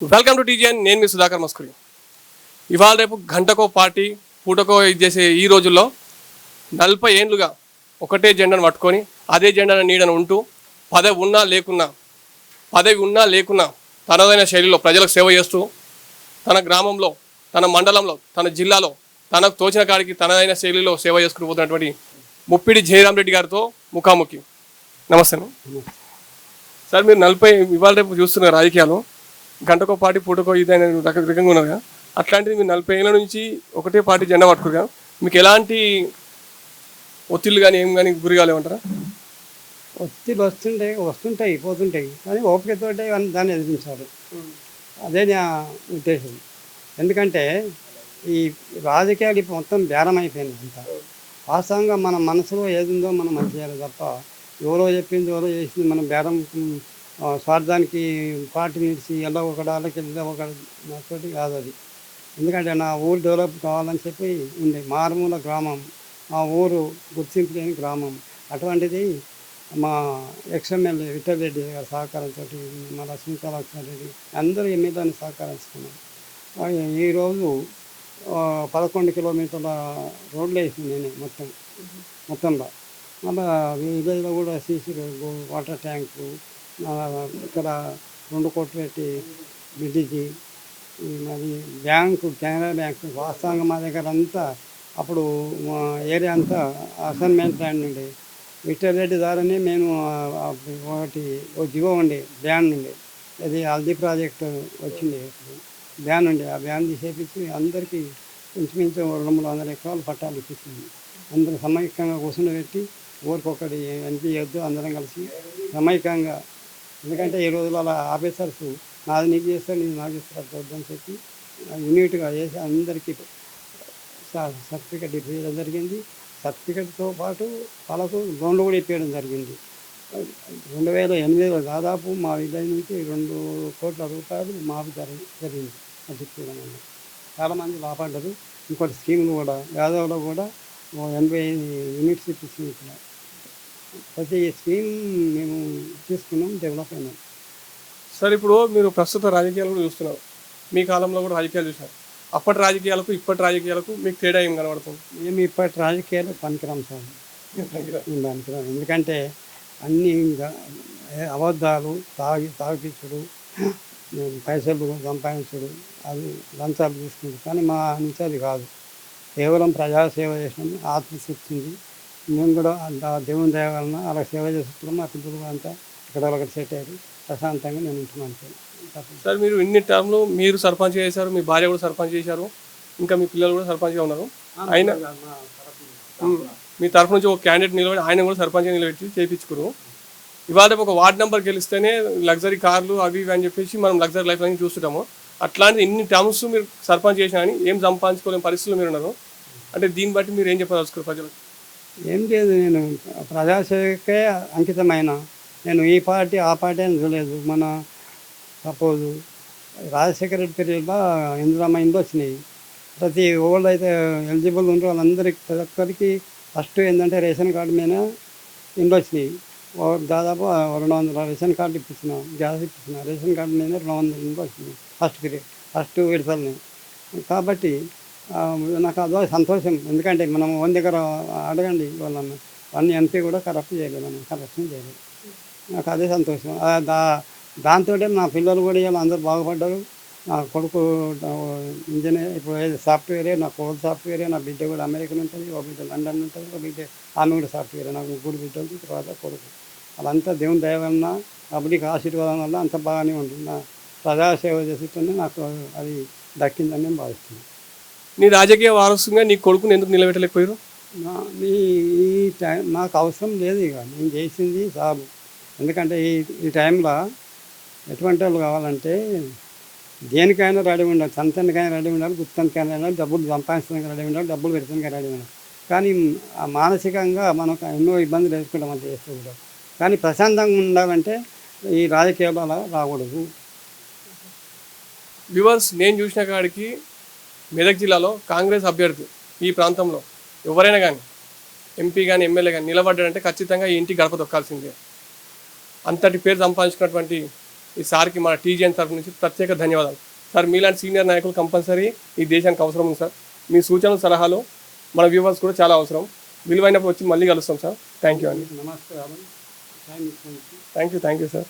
Welcome to TGN నేను మీ సుధాకర్ మస్కురి. ఇవాళ రేపు గంటకో పార్టీ పూటకో ఇది చేసే ఈ రోజుల్లో నలభై ఏండ్లుగా ఒకటే జెండాను పట్టుకొని అదే జెండాను నీడను ఉంటూ పదవి ఉన్నా లేకున్నా పదవి ఉన్నా లేకున్నా తనదైన శైలిలో ప్రజలకు సేవ చేస్తూ తన గ్రామంలో తన మండలంలో తన జిల్లాలో తనకు తోచిన కాడికి తనదైన శైలిలో సేవ చేసుకుని పోతున్నటువంటి ముప్పిడి జయరాం రెడ్డి గారితో ముఖాముఖి. నమస్తే. సార్ మీరు నలభై ఇవాళ రేపు చూస్తున్న రాజకీయాలు గంటకో పార్టీ పూటకో ఇదైన రకరకంగా ఉన్నారు కదా అట్లాంటిది మీరు నలభై ఏళ్ళ నుంచి ఒకటే పార్టీ జెండా పట్టుకురుగా మీకు ఎలాంటి ఒత్తిళ్ళు కానీ ఏం కానీ గురి కాలేమంటారా ఒత్తిడి వస్తుంటాయి వస్తుంటాయి పోతుంటాయి. కానీ ఓపికతో దాన్ని ఎదిరించాలి అదే నా ఉద్దేశం. ఎందుకంటే ఈ రాజకీయాలు ఇప్పుడు మొత్తం బేరమైపోయింది అయిపోయింది అంతా. వాస్తవంగా మన మనసులో ఏది ఉందో మనం మంచి చేయాలి తప్ప ఎవరో చెప్పింది ఎవరో చేసింది మనం బేరం స్వార్థానికి పార్టీ నిలిచి ఎలా వాళ్ళకి వెళ్ళి ఒకటి నాతోటి కాదు అది. ఎందుకంటే నా ఊరు డెవలప్ కావాలని చెప్పి ఉంది. మారుమూల గ్రామం. మా ఊరు గుర్తింపు లేని గ్రామం. అటువంటిది మా ఎక్స్ఎమ్మెల్యే విఠల్ రెడ్డి గారి సహకారంతో మా లక్ష్మీకళాక్షర్ రెడ్డి అందరూ ఎమ్మెల్యేని సహకరిస్తున్నాం అలాగే ఈరోజు పదకొండు కిలోమీటర్ల రోడ్లు వేసింది నేనే మొత్తం. మొత్తంలో. మళ్ళా విలేజ్లో కూడా సీసీ వాటర్ ట్యాంకు ఇక్కడ రెండు కోట్లు పెట్టి బిడ్డికి మరి బ్యాంకు కెనరా బ్యాంకు వాస్తవంగా మా దగ్గర అంతా అప్పుడు మా ఏరియా అంతా అసైన్మెంట్ ల్యాండ్ ఉండే. విక్టర్ రెడ్డి ద్వారానే మేము ఒకటి ఒక జివో ఉండే బ్యాన్ ఉండే. అది హల్దీ ప్రాజెక్ట్ వచ్చింది. బ్యాన్ ఉండే. ఆ బ్యాన్ తీసేపించి అందరికీ ఇంచుమించు రెండు మూడు వందల ఎకరాలు పట్టాలు ఇప్పించింది. అందరూ సమైక్యంగా పెట్టి ఊరికొకటి అనిపించద్దు అందరం కలిసి సమైక్యంగా ఎందుకంటే ఈ రోజుల ఆఫీసర్స్ నాది నీకు చేస్తాను నేను నాకు చేస్తాను వద్దని చెప్పి యూనిట్గా చేసి అందరికీ సర్టిఫికెట్ ఇప్పించడం జరిగింది. సర్టిఫికెట్తో పాటు వాళ్ళకు లోన్లు కూడా ఇప్పించడం జరిగింది. రెండు వేల ఎనిమిదిలో దాదాపు మా విలేజ్ నుంచి రెండు కోట్ల రూపాయలు మాకు జరిగింది. అది ఇప్పించడం చాలామంది లాభపడ్డారు. ఇంకోటి స్కీములు కూడా యాదవ్లో కూడా ఎనభై యూనిట్స్ ఇప్పించింది ప్రతి స్కీమ్ మేము తీసుకున్నాం డెవలప్ అయినాం. సార్ ఇప్పుడు మీరు ప్రస్తుత రాజకీయాలు కూడా చూస్తున్నారు. మీ కాలంలో కూడా రాజకీయాలు చూసినారు అప్పటి రాజకీయాలకు ఇప్పటి రాజకీయాలకు మీకు తేడా ఏం కనబడుతుంది? మేము ఇప్పటి రాజకీయాలు పనికిరాం సార్. మేము పనికిరాం ఎందుకంటే అన్ని ఇంకా అబద్ధాలు తాగి తాగిపించుడు పైసలు సంపాదించుడు అది లంచాలు తీసుకుంటారు కానీ మా నుంచి అది కాదు. కేవలం ప్రజాసేవ చేసినాం ఆత్మశక్తి ఉంది. మేము కూడా ఆ దేవుని దయ వలన అలా సేవ చేస్తున్నాం మా పిల్లలు అంతా ఇక్కడ ఒకటి సెట్ అయ్యారు. ప్రశాంతంగా నేను ఉంటున్నాను సార్. మీరు ఇన్ని టర్మ్లు మీరు సర్పంచ్ చేశారు మీ భార్య కూడా సర్పంచ్ చేశారు ఇంకా మీ పిల్లలు కూడా సర్పంచ్గా ఉన్నారు. ఉమ్, మీ తరఫు నుంచి ఒక క్యాండిడేట్ నిలబడి ఆయన కూడా సర్పంచ్ నిలబెట్టి చేయించుకురు ఇవాళ ఒక వార్డ్ నెంబర్ గెలిస్తేనే లగ్జరీ కార్లు అవి ఇవి అని చెప్పేసి మనం లగ్జరీ లైఫ్ అని చూస్తుంటాము. అట్లాంటి ఇన్ని టర్మ్స్ మీరు సర్పంచ్ చేసినా కానీ ఏం సంపాదించుకోలేని పరిస్థితులు మీరు ఉన్నారు. అంటే దీన్ని బట్టి మీరు ఏం చెప్పదలుచుకోరు ప్రజలకు? ఏం లేదు నేను ప్రజాసేవకే అంకితమైన. నేను ఈ పార్టీ ఆ పార్టీ అని చూడలేదు. మన సపోజ్ రాజశేఖర రెడ్డి పీరియడ్లో ఇందిరామ ఇండ్లు వచ్చినాయి. ప్రతి ఓల్డ్ అయితే ఎలిజిబుల్ ఉంటే వాళ్ళందరికీ ప్రతి ఒక్కరికి ఫస్ట్ ఏంటంటే రేషన్ కార్డు మీద ఇండ్లు వచ్చినాయి. ఓ- దాదాపు రెండు వందల రేషన్ కార్డు ఇప్పించిన గ్యాస్ ఇప్పించిన రేషన్ కార్డు మీద రెండు వందల ఇండ్లు వచ్చినాయి. ఫస్ట్ పీరియడ్ ఫస్ట్ విడతలని. కాబట్టి నాకు అదో సంతోషం. ఎందుకంటే మనం వన్ దగ్గర అడగండి వాళ్ళని. వన్ ఎంపీ కూడా కరప్ట్ చేయలేదు మనం కరప్షన్ చేయలేదు. నాకు అదే సంతోషం. దా దాంతో నా పిల్లలు కూడా ఇలా అందరూ బాగుపడ్డారు. నా కొడుకు ఇంజనీర్ ఇప్పుడు సాఫ్ట్వేరే నా కోల్ సాఫ్ట్వేరే నా బిడ్డ కూడా అమెరికన్ ఉంటుంది ఒక బిడ్డ లండన్ ఉంటుంది ఒక బిడ్డ ఆమె కూడా సాఫ్ట్వేరే నాకు ముగ్గురు బిడ్డలు తర్వాత కొడుకు. వాళ్ళంతా దేవుని దయ వలన అప్పటికి ఆశీర్వాదం వల్ల అంత బాగానే ఉంటుంది. నా ప్రజాసేవ చేస్తుంటే నాకు అది దక్కిందని నేను భావిస్తున్నాను. నీ రాజకీయ వారసుగా నీ కొడుకుని ఎందుకు నిలబెట్టలేకపోయారు? ఈ టైం నాకు అవసరం లేదు ఇక. నేను చేసింది చాలు. ఎందుకంటే ఈ ఈ టైంలో ఎటువంటి వాళ్ళు కావాలంటే దేనికైనా రెడీ ఉండాలి. సంతానికైనా రెడీ ఉండాలి గుత్తానికైనా రెడీ డబ్బులు సంపాదించడానికి రెడీ ఉండాలి డబ్బులు పెడతానికి రెడీ ఉండాలి. కానీ మానసికంగా మనకు ఎన్నో ఇబ్బందులు ఎదుర్కొంటాం అంత చేస్తూ కూడా కానీ ప్రశాంతంగా ఉండాలంటే ఈ రాజకీయాలు రాకూడదు. వ్యూవర్స్ నేను చూసిన కాడికి మెదక్ జిల్లాలో కాంగ్రెస్ అభ్యర్థి ఈ ప్రాంతంలో ఎవరైనా కానీ ఎంపీ కానీ ఎమ్మెల్యే కానీ నిలబడ్డాడంటే ఖచ్చితంగా ఈ ఇంటి గడప దొక్కాల్సిందే అంతటి పేరు సంపాదించుకున్నటువంటి ఈ సార్కి మన టీజీఎన్ తరఫు నుంచి ప్రత్యేక ధన్యవాదాలు. సార్ మీలాంటి సీనియర్ నాయకులు కంపల్సరీ ఈ దేశానికి అవసరం ఉంది సార్. మీ సూచనలు సలహాలు మన వ్యూవర్స్ కూడా చాలా అవసరం. విలువైనప్పుడు వచ్చి మళ్ళీ కలుస్తాం సార్. థ్యాంక్ యూ అండి. నమస్కారం. Thank you thank you sir.